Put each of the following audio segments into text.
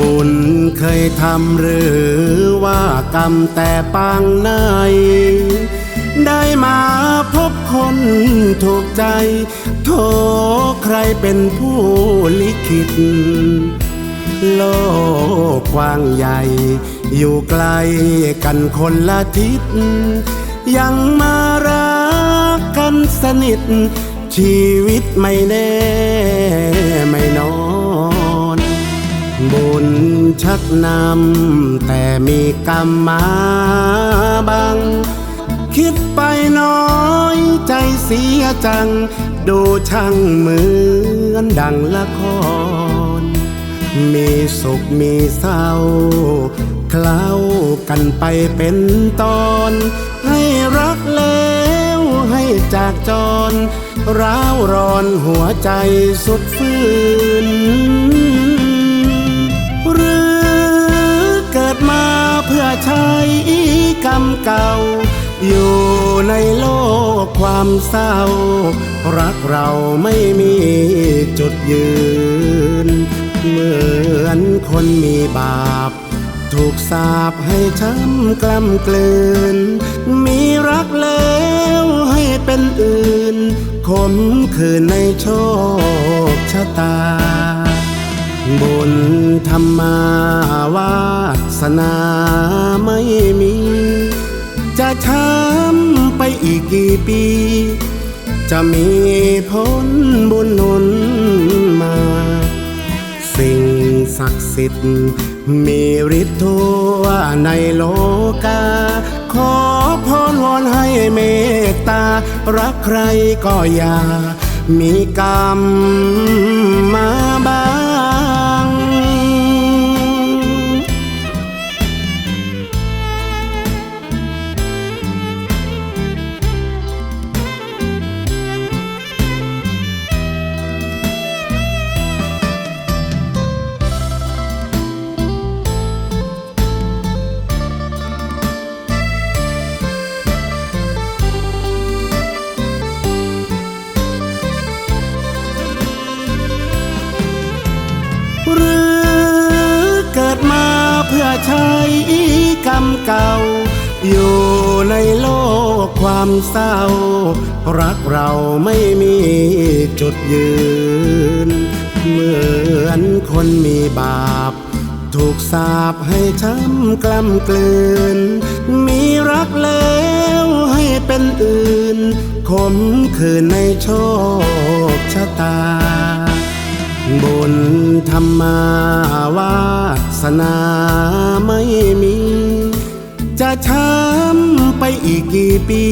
บุญเคยทำหรือว่ากรรมแต่ปางไหนได้มาพบคนถูกใจ โทใครเป็นผู้ลิขิต โลกกว้างใหญ่ อยู่ไกลกันคนละทิศ ยังมารักกันสนิท ชีวิตไม่แน่ นำแต่มีกรรมมาบัง คิดไปน้อยใจเสียจัง ดูช่างเหมือนดังละคร มีสุขมีเศร้า เคล้ากันไปเป็นตอน ให้รักแล้วให้จากจร ร้าวร้อนหัวใจสุดฟื้น กรรมเก่า อยู่ในโลกความเศร้า รักเราไม่มีจุดยืน เหมือนคนมีบาป ถูกสาปให้ช้ำกล้ำกลืน มีรักแล้วให้เป็นอื่นคมคืนในโชคชะตาบุญธรรมาวาสนาไม่มี จะช้ำไปอีกกี่ปี จะมีผลบุญหนุนมา สิ่งศักดิ์สิทธิ์มีฤทธิ์ทั่วในโลกา ขอพรวอนให้เมตตา รักใครก็อย่า มีกรรมมาบัง หรือเกิดมาเพื่อใช้กรรมเก่า อยู่ในโลกความเศร้า รักเราไม่มีจุดยืน เหมือนคนมีบาป ถูกสาปให้ช้ำกล้ำกลืน มีรักแล้วให้เป็นอื่นคมคืนในโชคชะตา บุญธรรมาวาสนาไม่มี จะช้ำไปอีกกี่ปี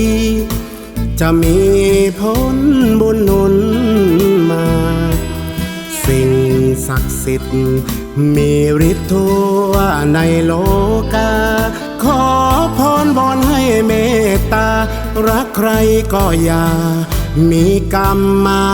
จะมีผลบุญหนุนมา สิ่งศักดิ์สิทธิ์มีฤทธิ์ทั่วในโลกา ขอพรบอนให้เมตตา รักใครก็อย่ามีกรรมมา